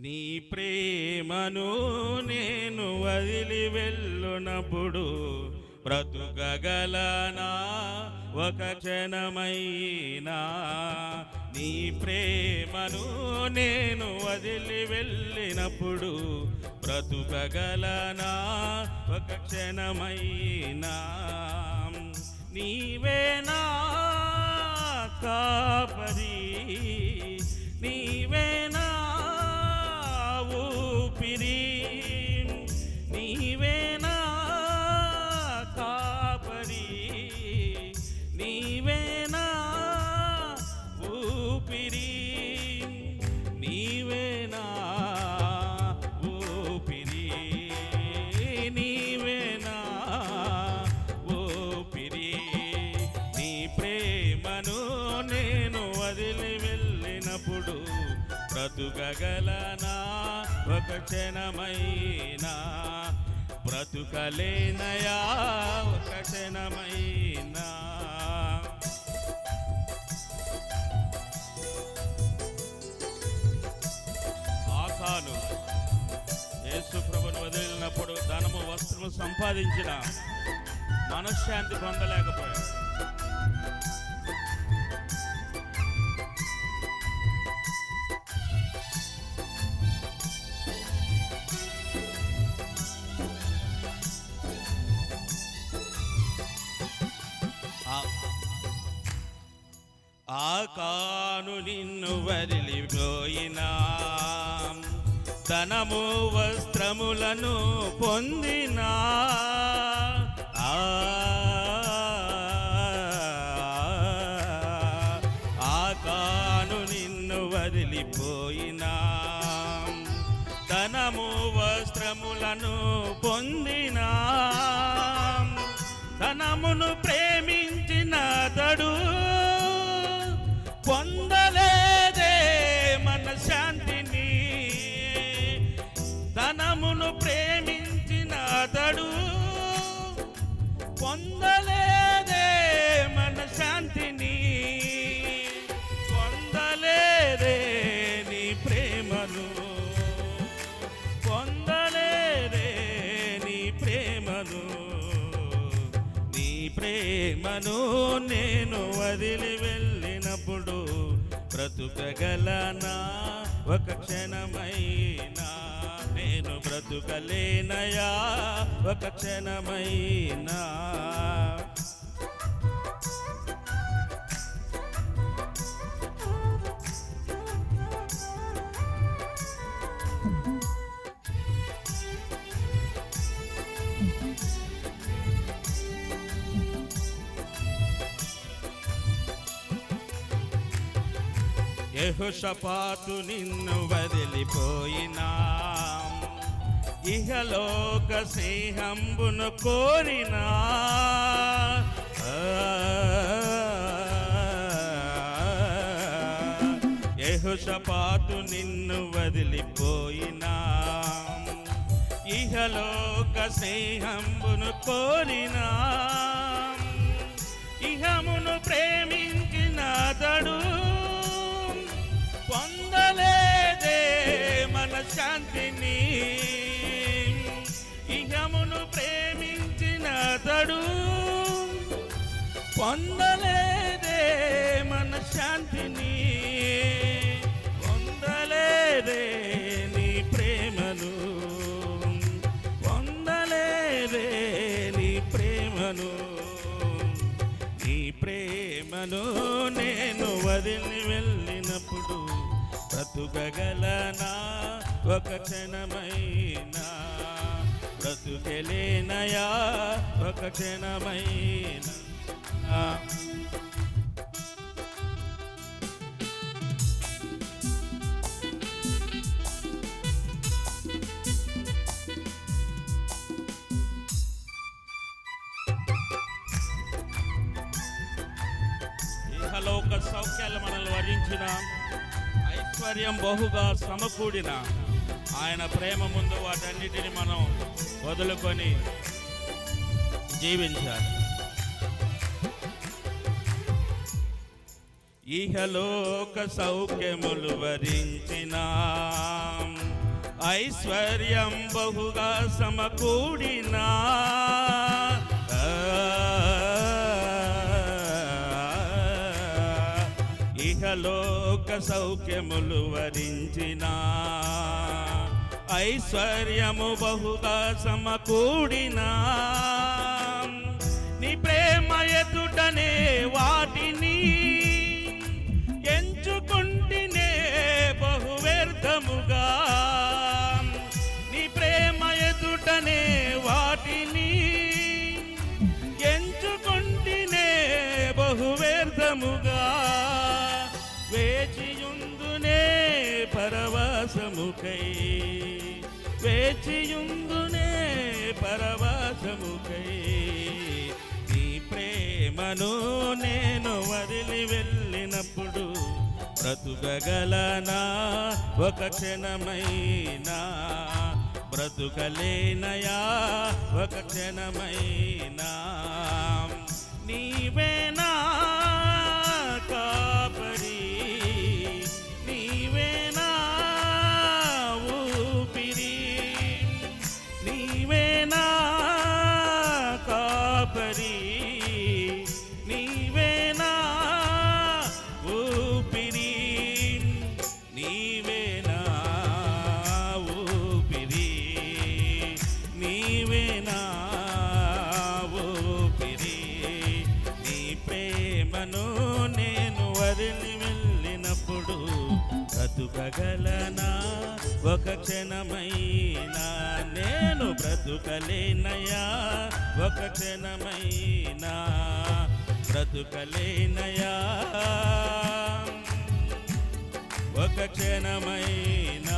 నీ ప్రేమను నేను వదిలి వెళ్ళునప్పుడు బ్రతుకగలనా? ఒక క్షణమైనా? నీ ప్రేమను నేను వదిలి వెళ్ళినప్పుడు బ్రతుకగలనా? ఒక క్షణమైనా? నీవే బ్రతుకగలనా? ఒక క్షణమైనా బ్రతుకలేనయా? ఒక క్షణమైనా ఆకాను యేసుప్రభును వదిలినప్పుడు ధనము వస్త్రము సంపాదించిన మనశ్శాంతి పొందలేకపోయాడు కాను నిన్ను వదిలిపోయినా ధనము వస్త్రములను పొందినా. ఆ ఆకాను నిన్ను వదిలిపోయినా ధనము వస్త్రములను పొందినా. ధనమును ప్రేమించిన తడు ప్రేమను నేను వదిలి వెళ్ళినప్పుడు బ్రతుకగలనా? ఒక క్షణమైనా? నేను బ్రతుకలేనయా? ఒక క్షణమైనా? యెహోషపాతు నిన్ను వదిలిపోయినా. ఇహలోక స్నేహంబును కోరినా యెహోషపాతు నిన్ను వదిలిపోయినా. ఇహలోక స్నేహంబును కోరినా. ఇహమును ప్రేమ శాంతిని ఇహమును ప్రేమించిన తడు పొందలేదే మన శాంతిని పొందలేదే నీ ప్రేమను పొందలేదే నీ ప్రేమను. నీ ప్రేమను నేను వదిలి వెళ్ళినప్పుడు బ్రతుకగలనా? ఒక క్షణమైనా బ్రతుకెలేనయా? ఒక క్షణమైనా ఇహలోక సౌఖ్యాలు మనల్ని వరించిన ఐశ్వర్యం బహుగా సమకూడిన. ఆయన ప్రేమ ముందు వాటన్నిటిని మనం వదులుకొని జీవించాలి. ఇహలోక సౌఖ్యములు వరించిన. ఐశ్వర్యం బహుగా సమకూడినా. ఇహలోక సౌఖ్యములు వరించినా. ఐశ్వర్యము బహుగా సమకూడినా. నీ ప్రేమ ఎదుటనే వాటిని ఎంచుకుంటేనే బహు వ్యర్థముగా నీ ప్రేమ ఎదుటనే వాటిని ఎంచుకుంటేనే బహు వ్యర్థముగా వేచియుందునే పరవాసముకై వేచియుందునే పరవాసముకై. నీ ప్రేమను నేను వదిలి వెళ్ళినప్పుడు బ్రతుకగలనా? ఒక క్షణమైనా? బ్రతుకలేనయా? ఒక క్షణమైనా? నీవేనా ప్రేమను నేను వదిలి వెళ్ళినప్పుడు బ్రతుకగలనా? ఒక క్షణమైనా నేను బ్రతుకలేనయా ఒక క్షణమైనా బ్రతుకలేనయా ఒక క్షణమైనా